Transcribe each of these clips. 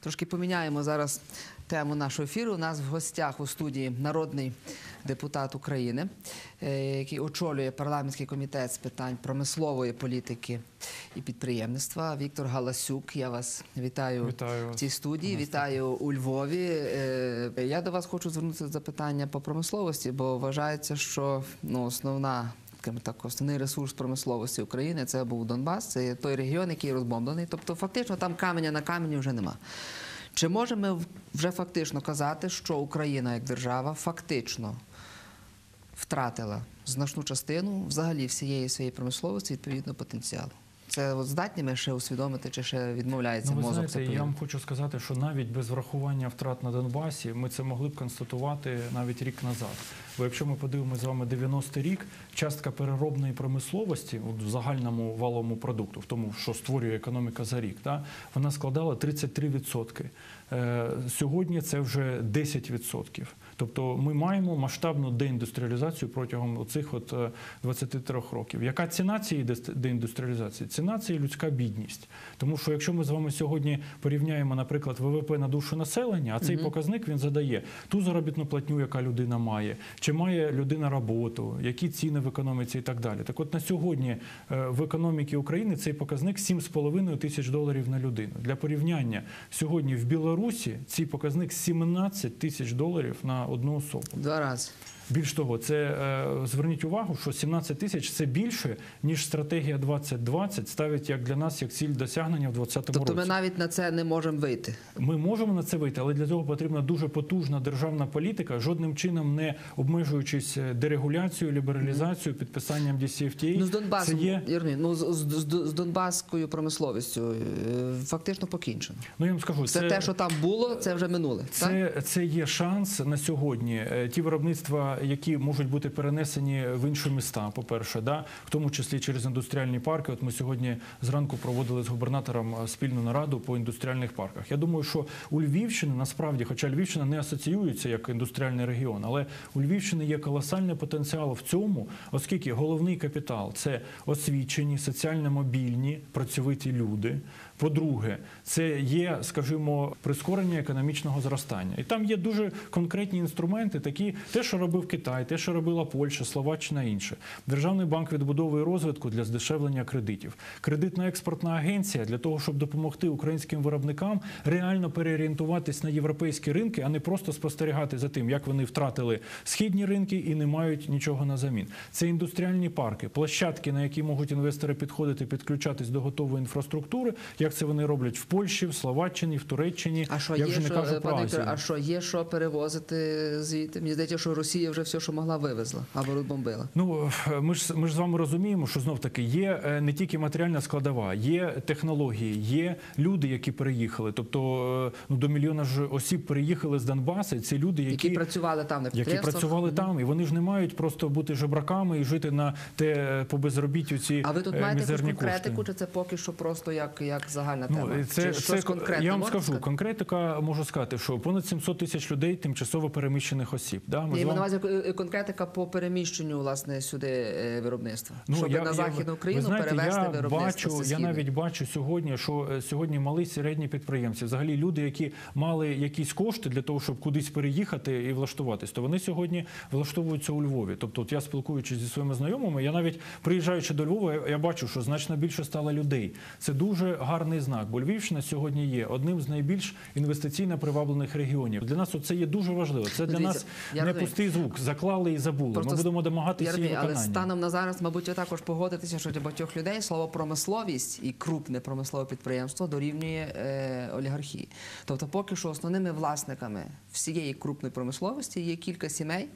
Трошки поміняємо зараз тему нашого ефіру. У нас в гостях у студії народний депутат України, е, який очолює парламентський комітет з питань промислової політики і підприємництва. Віктор Галасюк. Я вас вітаю, Вітаю в цій студії. Вітаю у Львові. Е, Я до вас хочу звернутися запитання по промисловості, бо вважається, що ну, основна. Скажімо Так, основний ресурс промисловості України це був Донбас, це той регіон, який розбомблений. Тобто, фактично, там каменя на камені вже нема. Чи можемо ми вже фактично казати, що Україна як держава фактично втратила значну частину взагалі всієї своєї промисловості відповідно потенціалу? Це от здатні ми ще усвідомити, чи ще відмовляється Ну, ви мозок? знаєте, я вам хочу сказати, що навіть без врахування втрат на Донбасі ми це могли б констатувати навіть рік назад. Бо якщо ми подивимося з вами 90-й рік, частка переробної промисловості от в загальному валовому продукту, в тому, що створює економіка за рік, да, вона складала 33%. Е, сьогодні це вже 10%. Тобто ми маємо масштабну деіндустріалізацію протягом цих от е, 23 років. Яка ціна цієї деіндустріалізації? Ціна це людська бідність. Тому що якщо ми з вами сьогодні порівняємо, наприклад, ВВП на душу населення, а цей показник він задає ту заробітну платню, яка людина має, чи має людина роботу, які ціни в економіці і так далі. Так от на сьогодні е, в економіці України цей показник 7,5 тисяч доларів на людину. Для порівняння сьогодні в Білорусі цей показник 17 тисяч доларів на одну особу. Два рази. Більш того, це е, зверніть увагу, що 17 тисяч це більше ніж стратегія 2020 ставить як для нас як ціль досягнення в 2020 Тобто році. ми навіть на це не можемо вийти. Ми можемо на це вийти, але для цього потрібна дуже потужна державна політика, жодним чином не обмежуючись е, дерегуляцією, лібералізацією, підписанням DCFTA. Ну з Донбасом, це є Ірні, ну з, з, з, з Донбаською промисловістю е, фактично покінчено. ну я вам скажу, Все те, що там було, це вже минуле. так? Це, це є шанс на сьогодні. Ті виробництва, які можуть бути перенесені в інші міста, по-перше, да, в тому числі через індустріальні парки. От ми сьогодні зранку проводили з губернатором е, спільну нараду по індустріальних парках. Я думаю, що у Львівщини насправді, хоча Львівщина не асоціюється як індустріальний регіон, але у Львівщини є колосальний потенціал в цьому, оскільки головний капітал це освічені, соціально мобільні, працьовиті люди. По-друге, це є, скажімо, прискорення економічного зростання. І там є дуже конкретні інструменти, такі те, що робив Китай, те, що робила Польща, Словаччина інше. Державний банк відбудови розвитку для здешевлення кредитів, кредитна експортна агенція для того, щоб допомогти українським виробникам реально переорієнтуватись на європейські ринки, а не просто спостерігати за тим, як вони втратили східні ринки і не мають нічого на замін. Це індустріальні парки, площадки, на які можуть інвестори підходити, підключатись до готової інфраструктури, як це вони роблять в Польщі, в Словаччині, в Туреччині. А що Я є, вже не що, кажу е, про Азію. а що є, що перевозити звідти? Мені здається, що Росія вже все, що могла, вивезла або розбомбила. Ну ми ж ми ж з вами розуміємо, що знов таки є е, не тільки матеріальна складова, є технології, є люди, які переїхали. Тобто е, ну до мільйона ж осіб переїхали з Донбасу. Це люди, Які, які, працювали там на які працювали там, і вони ж не мають просто бути жебраками і жити на те по безробіттю. Ці А ви тут маєте якусь конкретику, кошти. чи це поки що просто як, як загальна тема? Ну, це, чи це, щось конкретне я вам скажу, сказати? конкретика можу сказати, що понад 700 тисяч людей тимчасово переміщених осіб. Да? Ми Ні, ми на увазі е, конкретика по переміщенню власне сюди е, виробництва. щоб я- на західну Україну знаєте, перевести я виробництво. бачу, я навіть бачу сьогодні, що е, сьогодні малі середні підприємці, взагалі люди, які мали якісь кошти для того, щоб кудись переїхати і влаштуватись, то вони сьогодні влаштовуються у Львові. Тобто, от я спілкуючись зі своїми знайомими, я навіть приїжджаючи до Львова, я- бачу, що значно більше стало людей. Це дуже гарний знак. Бо Львівщина сьогодні є одним з найбільш інвестиційно приваблених регіонів. Для нас це є дуже важливо. Це для Дивіться, нас не пустий звук. Заклали і забули. Просто Ми будемо домагатися її розумію, але станом на зараз, мабуть, ви також погодитеся, що для багатьох людей слово промисловість і крупне промислове підприємство дорівнює е, олігархії. Тобто, поки що основними власниками всієї крупної промисловості є кілька сімей,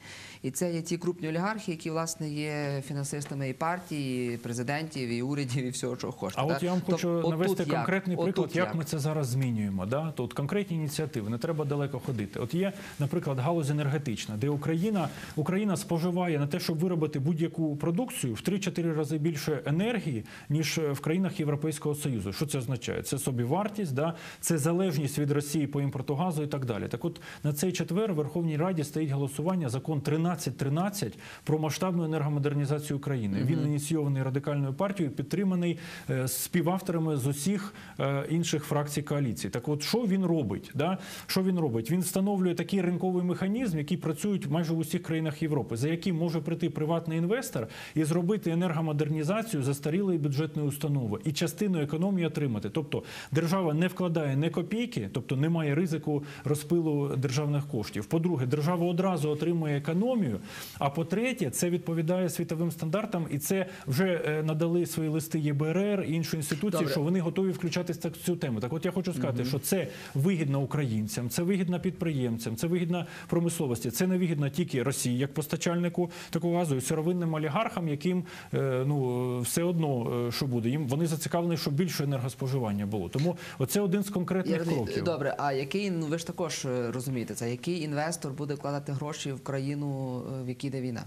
і це є ті крупні олігархи, які власне є фінансистами і партії, і президентів, і урядів, і всього, чого хочете. А от я вам хочу Тобто, навести отут як? конкретний приклад, як ми це зараз змінюємо. Да? Тут конкретні ініціативи, не треба далеко ходити. От є, наприклад, галузь енергетична, де Україна Україна, споживає на те, щоб виробити будь-яку продукцію в 3-4 рази більше енергії, ніж в країнах Європейського Союзу. Що це означає? Це собівартість, да? це залежність від Росії по імпорту газу і так далі. Так от на цей четвер в Верховній Раді стоїть голосування закон 1313 про масштабну енергомодернізацію України. Він ініційований радикальною партією, підтриманий е, співавторами з усіх е, інших фракцій коаліції. Так, от що він робить? Да? Що він робить? Він встановлює такий ринковий механізм, який працюють майже в усіх країнах Європи, за яким може прийти приватний інвестор і зробити енергомодернізацію застарілої бюджетної установи і частину економії отримати. Тобто держава не вкладає не копійки, тобто немає ризику розпилу державних коштів. По-друге, держава одразу отримує економію. А по-третє, це відповідає світовим стандартам, і це вже е, надали свої листи ЄБРР і інші інституції, Добре. що вони готові включатися так в цю тему. Так, от я хочу сказати, що це вигідно українцям, це вигідно підприємцям, це вигідно промисловості. Це не вигідно тільки Росії як постачальнику такого газу і сировинним олігархам, яким е, ну все одно е, що буде. Їм вони зацікавлені, щоб більше енергоспоживання було. Тому оце один з конкретних розумію. кроків. Добре, а який ну ви ж також розумієте це? Який інвестор буде вкладати гроші в країну, е, в якій йде війна?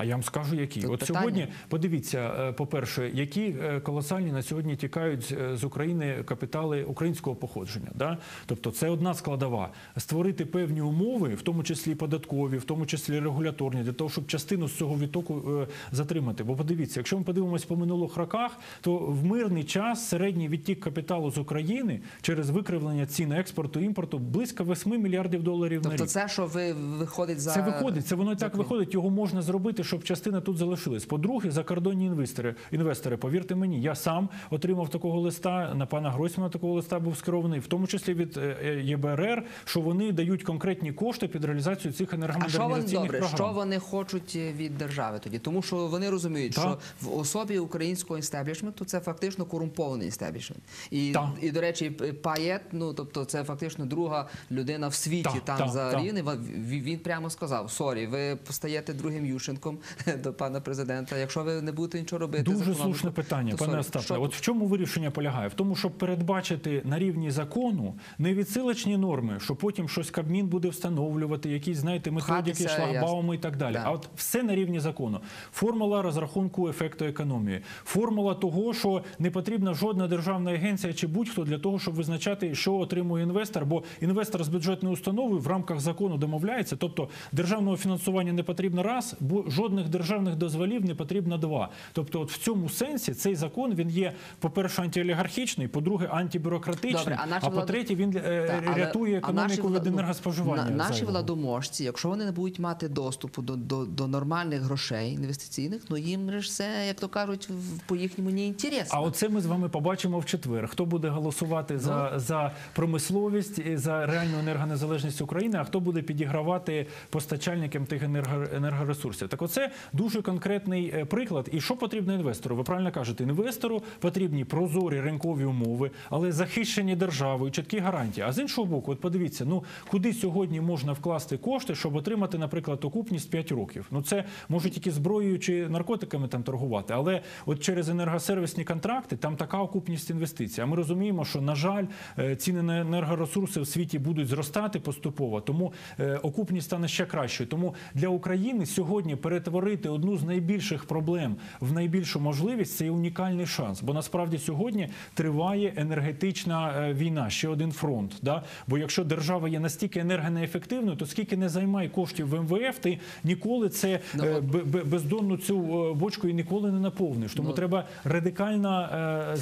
А я вам скажу, які. Тут От питання. сьогодні подивіться, е, по-перше, які е, колосальні на сьогодні тікають е, з України капітали українського походження. Да? Тобто це одна складова. Створити певні умови, в тому числі податкові, в тому числі регуляторні, для того, щоб частину з цього відтоку затримати. Бо подивіться, якщо ми подивимось по минулих роках, то в мирний час середній відтік капіталу з України через викривлення цін експорту імпорту близько 8 мільярдів доларів на Тобто, це що ви виходить за Це виходить, це воно і так виходить. Його можна зробити, щоб частина тут залишилась. По-друге, закордонні інвестори. Інвестори, повірте мені, я сам отримав такого листа. На пана Гройсмана такого листа був скерований, в тому числі від е, е, ЄБРР, що вони дають конкретні кошти під реалізацію цих А що вони енергомодернізаційних програм. Що вони хочуть від держави тоді? Тому що вони розуміють, Так. що в особі українського істеблішменту це фактично корумпований істеблішмент. І, і до речі, Паєт, ну тобто, це фактично друга людина в світі Так, там так, за так. рівнем. Він, він прямо сказав: сорі, ви стаєте другим Ющенком до пана президента. Якщо ви не будете нічого робити, Дуже слушне питання, пане. Остапе. От в чому вирішення полягає? В тому, щоб передбачити на рівні закону не відсилочні норми, що потім щось Кабмін буде встановлювати, якісь знаєте методики, шлагбауми і так далі. Да. А от все на рівні закону. Формула розрахунку ефекту економії, формула того, що не потрібна жодна державна агенція чи будь-хто для того, щоб визначати, що отримує інвестор, бо інвестор з бюджетної установи в рамках закону домовляється. Тобто державного фінансування не потрібно раз, бо жодних державних дозволів не потрібно два. Тобто, от в цьому сенсі цей закон він є, по-перше, антиолігархічний, по-друге, антибюрократичний, Добре, а а по-третє, він е, Так, рятує економіку від ну, енергоспоживання. на- Наші владоможці, якщо вони не будуть мати доступу до, до, до нормальних грошей інвестиційних, ну їм ж все, як то кажуть, по їхньому не інтересно. А оце ми з вами побачимо в четвер. Хто буде голосувати за, за промисловість і за реальну енергонезалежність України, а хто буде підігравати постачальникам тих енерго, енергоресурсів. Так, оце дуже конкретний е, приклад. І що потрібно інвестору? Ви правильно кажете, інвестору потрібні прозорі ринкові умови, але захищені державою, чіткі гарантії. А з іншого боку, от подивіться, ну куди сьогодні можна вкласти кошти, щоб отримати, наприклад, окупність 5 років. Ну це може тільки зброєю чи наркотиками там торгувати, але от через енергосервісні контракти там така окупність інвестицій. А ми розуміємо, що на жаль, е, ціни на енергоресурси в світі будуть зростати поступово, тому е, окупність стане ще кращою. Тому для України сьогодні перетворити одну з найбільших проблем в найбільшу можливість це є унікальний шанс. Бо насправді сьогодні триває енергетична е, війна, ще один фронт. Да? Бо якщо держава є настільки енергонеефективною, то скільки не займає коштів в МВФ, ти ніколи це Ну, е, б- бездонну цю е, бочку і ніколи не наповниш. Тому Ну, треба радикально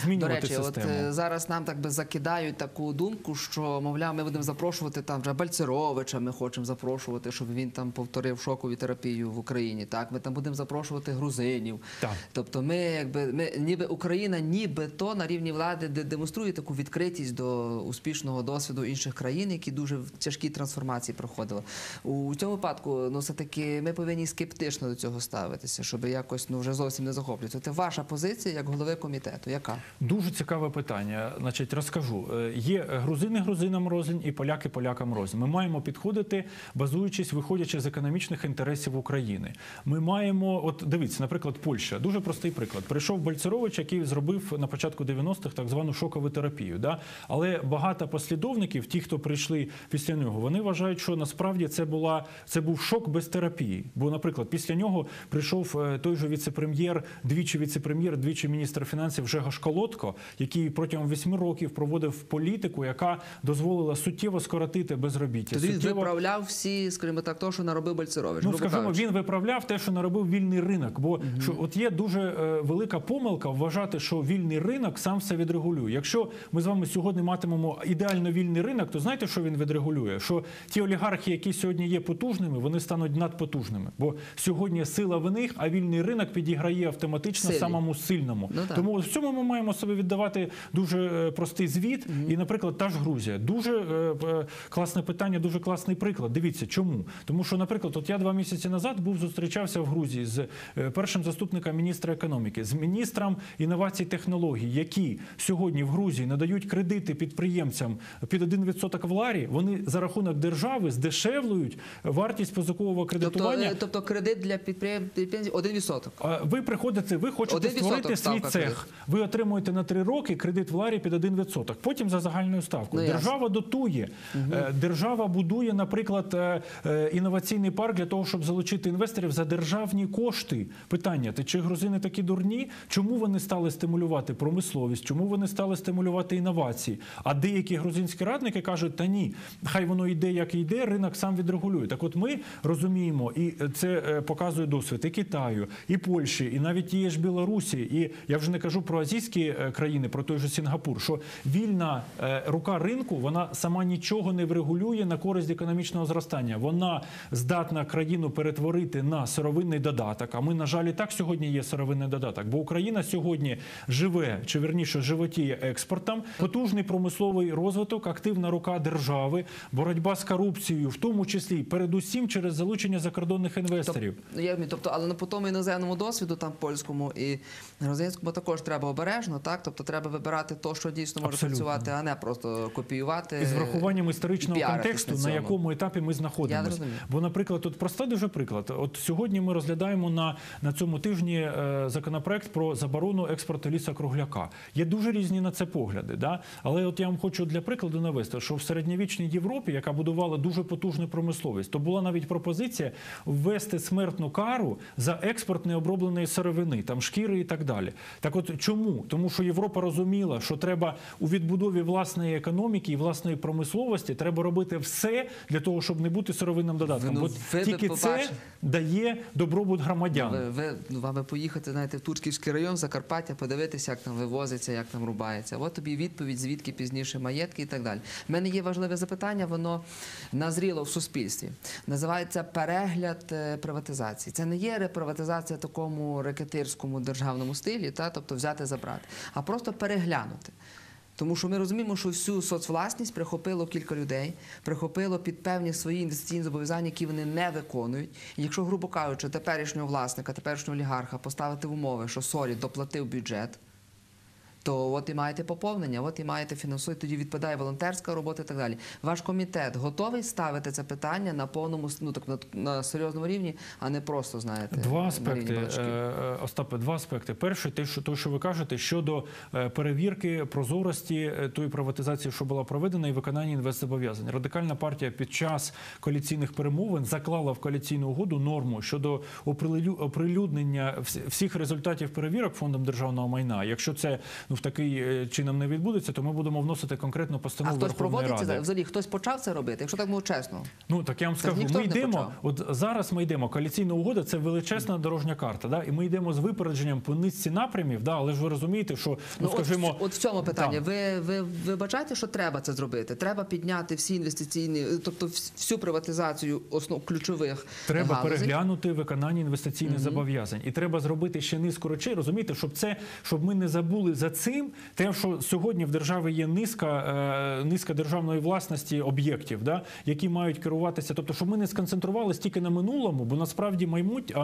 е, До речі, от систему. е, зараз нам так би закидають таку думку, що мовляв, ми будемо запрошувати там вже Бальцеровича. Ми хочемо запрошувати, щоб він там повторив шокову терапію в Україні. Так, ми там будемо запрошувати грузинів. Так. Тобто, ми якби ми ніби Україна, ніби то на рівні влади де демонструє таку відкритість до успішного досвіду інших країн, які дуже в тяжкі трансформації проходили. У цьому випадку, ну все таки, ми повинні скептично до цього ставитися, щоб якось ну вже зовсім не захоплювати. Це ваша позиція як голови комітету. Яка? Дуже цікаве питання. Значить, розкажу. Е, Є грузини грузинам рознь і поляки полякам рознь. Ми маємо підходити, базуючись, виходячи з економічних інтересів України. Ми маємо, от дивіться, наприклад, Польща. Дуже простий приклад. Прийшов Бальцерович, який зробив на початку 90-х так звану шокову терапію. Да? Але багато послідовників, ті, хто прийшли після нього, вони вважають, що насправді це була це був шок без терапії. Бо, наприклад, після нього прийшов е, той же віце-прем'єр, двічі віце-прем'єр, двічі міністр фінансів Жегаш Колодко, який протягом восьми років проводив політику, яка дозволила суттєво скоротити безробіття. Тоді він суттєво- виправляв всі, скажімо так, то, що наробив Бальцерович. Ну, скажімо, він виправляв те, що наробив вільний ринок. Бо що от є дуже е, велика помилка вважати, що вільний ринок сам все відрегулює. Якщо ми з вами сьогодні матимемо ідеально вільний ринок, то знаєте, що він відрегулює? Що ті олігархи, які сьогодні є потужними, вони стануть надпотужними. Бо сьогодні сила в них, а вільний ринок підіграє автоматично Силі. самому сильному. Ну. Тому в цьому ми маємо собі віддавати дуже е, простий звіт. І, наприклад, та ж Грузія. Дуже е, е, класне питання, дуже класний приклад. Дивіться, чому? Тому що, наприклад, от я два місяці назад був зустрічався в Грузії з е, першим заступником міністра економіки, з міністром інновацій технологій, які сьогодні в Грузії надають кредити підприємцям під 1% в ларі. Вони за рахунок держави здешевлюють вартість позикового Тобто, кредитування. е, тобто кредит для підприєм- підприємців 1%. А Ви приходите, ви хочете створити свій цех. Ви отримуєте на три роки кредит в ларі під 1%. Потім за загальною ставкою. Ну, держава дотує. Е, Держава будує, наприклад, інноваційний парк для того, щоб залучити інвесторів за державні кошти. Питання: ти чи грузини такі дурні? Чому вони стали стимулювати промисловість? Чому вони стали стимулювати інновації? А деякі грузинські радники кажуть: та ні, хай воно йде, як йде, ринок сам відрегулює. Так, от ми розуміємо, і це е, показує досвід і Китаю, і Польщі, і навіть тієї ж Білорусі. І я вже не кажу про азійські е, країни, про той же Сінгапур, що вільна е, рука ринку вона сама нічого не врегулює на користь економічного зростання. Вона здатна країну перетворити на сировинний додаток. А ми, на жаль, і так сьогодні є сировинний додаток, бо Україна сьогодні живе, чи верніше животіє експортом, потужний промисловий розвиток, активна рука держави, боротьба з корупцією, в тому числі передусім через залучення закордонних інвесторів. Ну, я тобто, але на по тому іноземному досвіду, там польському і грузинському, також треба обережно, так? Тобто треба вибирати то, що дійсно може Абсолютно. працювати, а не просто копіювати. І з врахуванням історичного контексту, на на якому етапі ми знаходимося. Бо, наприклад, тут проста дуже приклад. От сьогодні ми розглядаємо на, на цьому тижні е, законопроект про заборону експорту лісокругляка. Є дуже різні на це погляди. Да? Але от я вам хочу для прикладу навести, що в середньовічній Європі, яка будувала дуже потужну промисловість, то була навіть пропозиція ввести смертну кару за експорт необробленої сировини, там шкіри і так далі. Так от чому? Тому що Європа розуміла, що треба у відбудові власної економіки і власної промисловості треба робити все для того, щоб не бути сировинним додатком. Ну, Бо би тільки це побачили. Добробут громадян. Ви, ви ну, вам би поїхати знаєте, в Турківський район, Закарпаття, подивитися, як там вивозиться, як там рубається. От тобі відповідь, звідки пізніше маєтки і так далі. У мене є важливе запитання, воно назріло в суспільстві. Називається перегляд е, приватизації. Це не є реприватизація такому рекетирському державному стилі, та, тобто взяти забрати, а просто переглянути. Тому що ми розуміємо, що всю соцвласність прихопило кілька людей, прихопило під певні свої інвестиційні зобов'язання, які вони не виконують. І якщо, грубо кажучи, теперішнього власника, теперішнього олігарха поставити в умови, що сорі, доплатив бюджет, то от і маєте поповнення, от і маєте фінансують, тоді відпадає волонтерська робота і так далі. Ваш комітет готовий ставити це питання на повному ну так на, на серйозному рівні, а не просто знаєте Два аспекти, е, е, Остапе, два аспекти. Перший, те, що, то, що ви кажете, щодо е, перевірки прозорості тої приватизації, що була проведена, і виконання інвестзобов'язань. Радикальна партія під час коаліційних перемовин заклала в коаліційну угоду норму щодо оприлю- оприлюднення всіх результатів перевірок фондом державного майна. Якщо це ну в такий е, чином не відбудеться, то ми будемо вносити конкретну А постанову хтось Верховної проводить це Ради. взагалі? Хтось почав це робити? Якщо так було чесно, Ну так я вам скажу, ми йдемо. От зараз ми йдемо. Коаліційна угода це величезна дорожня карта. Да? І ми йдемо з випередженням по низці напрямів. Да? Але ж ви розумієте, що ну, Ну, скажімо, от, в- от в цьому питанні. Ви, ви, ви бачаєте, що треба це зробити? Треба підняти всі інвестиційні, тобто всю приватизацію основ ключових Треба галузей. переглянути виконання інвестиційних зобов'язань, і треба зробити ще низку речей. Розумієте, щоб це щоб ми не забули за цим те, що сьогодні в державі є низка, е, низка державної власності об'єктів, да, які мають керуватися. Тобто, щоб ми не сконцентрувалися тільки на минулому, бо насправді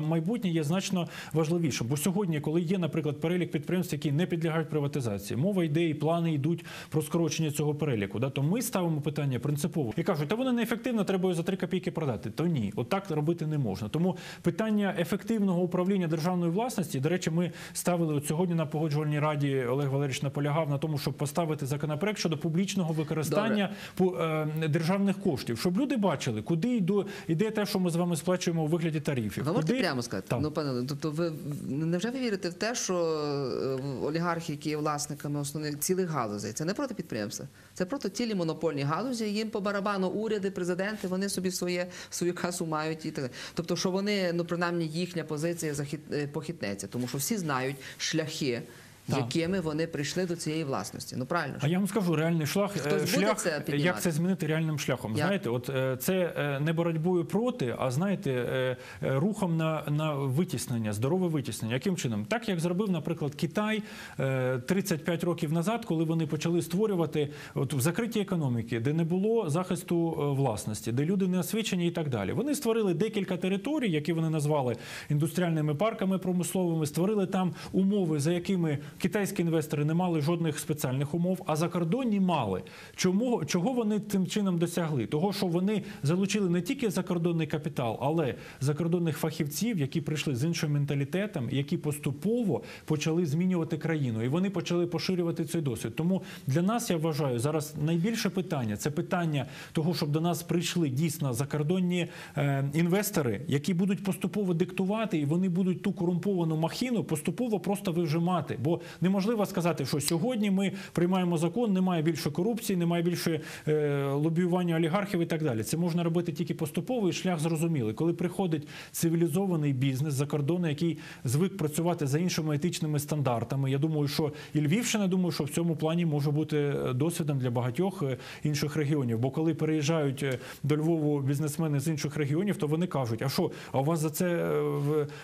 майбутнє є значно важливіше. Бо сьогодні, коли є, наприклад, перелік підприємств, які не підлягають приватизації, мова йде і плани йдуть про скорочення цього переліку. Да, то ми ставимо питання принципово і кажуть, та воно неефективно, треба його за 3 копійки продати. То ні, отак робити не можна. Тому питання ефективного управління державною власності, до речі, ми ставили от сьогодні на погоджувальній раді. Олег Валерійович наполягав на тому, щоб поставити законопроект щодо публічного використання по, е, державних коштів, щоб люди бачили, куди йду, йде те, що ми з вами сплачуємо у вигляді тарифів. Ви можете Куди- прямо сказати? Так. Ну, пане, тобто ви невже ви вірите в те, що е, олігархи, які є власниками основних цілих галузей, це не проти підприємства, це проти цілі монопольні галузі. Їм по барабану уряди, президенти, вони собі своє свою касу мають і так. Тобто, що вони, ну принаймні, їхня позиція захит, е, похитнеться, тому що всі знають шляхи. Так. Якими вони прийшли до цієї власності? Ну правильно? А я вам скажу реальний шлях, Хтось е, буде шлях це піднімати? як це змінити реальним шляхом. Як? Знаєте, от е, це е, не боротьбою проти, а знаєте, рухом на, на витіснення, здорове витіснення. Яким чином? Так як зробив, наприклад, Китай е, 35 років назад, коли вони почали створювати от в закритій економіки, де не було захисту власності, де люди не освічені і так далі. Вони створили декілька територій, які вони назвали індустріальними парками промисловими, створили там умови, за якими китайські інвестори не мали жодних спеціальних умов, а закордонні мали. Чому чого вони тим чином досягли? Того, що вони залучили не тільки закордонний капітал, але закордонних фахівців, які прийшли з іншим менталітетом, які поступово почали змінювати країну, і вони почали поширювати цей досвід. Тому для нас я вважаю зараз найбільше питання це питання того, щоб до нас прийшли дійсно закордонні е, інвестори, які будуть поступово диктувати, і вони будуть ту корумповану махіну поступово просто вижимати. Бо неможливо сказати, що сьогодні ми приймаємо закон, немає більше корупції, немає більше е, лобіювання олігархів і так далі. Це можна робити тільки поступово і шлях зрозумілий. Коли приходить цивілізований бізнес за кордону, який звик працювати за іншими етичними стандартами. Я думаю, що і Львівщина, думаю, що в цьому плані може бути е, досвідом для багатьох е, інших регіонів. Бо коли переїжджають е, до Львову бізнесмени з інших регіонів, то вони кажуть: а що, а у вас за це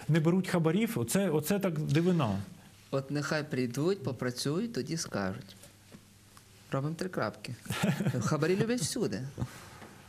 не беруть хабарів? Оце, оце так дивина. От нехай прийдуть, попрацюють, тоді скажуть. Робимо три крапки. Хабарі люблять всюди.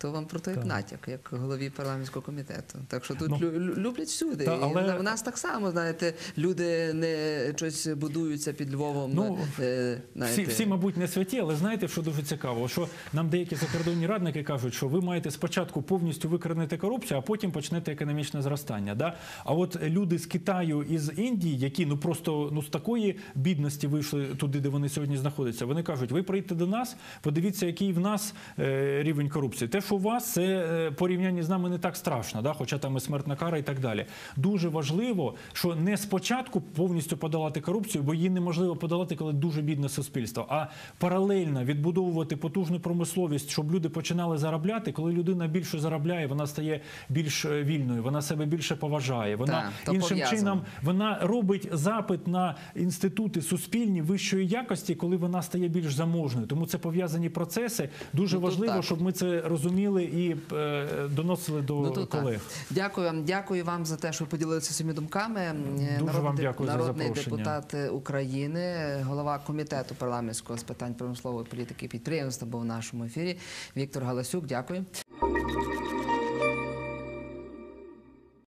То вам про то як натяк, як голові парламентського комітету. Так що тут Ну, лю- лю- люблять всюди. та, І але- в нас так само, знаєте, люди не щось будуються під Львовом. Ну, е, знаєте. Всі, всі, мабуть, не святі, але знаєте, що дуже цікаво, що нам деякі закордонні радники кажуть, що ви маєте спочатку повністю викоренити корупцію, а потім почнете економічне зростання. Да? А от люди з Китаю і з Індії, які ну просто ну з такої бідності вийшли туди, де вони сьогодні знаходяться, вони кажуть: ви прийдете до нас, подивіться, який в нас е, рівень корупції. Те, що у вас, це е, порівнянні з нами не так страшно, да? хоча там і смертна кара і так далі. Дуже важливо, що не спочатку повністю подолати корупцію, бо її неможливо подолати, коли дуже бідне суспільство, а паралельно відбудовувати потужну промисловість, щоб люди починали заробляти. Коли людина більше заробляє, вона стає більш е, вільною, вона себе більше поважає. Вона Так, іншим пов'язано. чином вона робить запит на інститути суспільні вищої якості, коли вона стає більш заможною. Тому це пов'язані процеси. Дуже Ну, важливо, так. щоб ми це розуміли і е, доносили до Ну, колег. так. Дякую вам, дякую вам за те, що ви поділилися своїми думками. Дуже Дуже вам дякую за народний запрошення. депутат України, голова комітету парламентського з питань промислової політики і підприємства був в нашому ефірі. Віктор Галасюк. Дякую.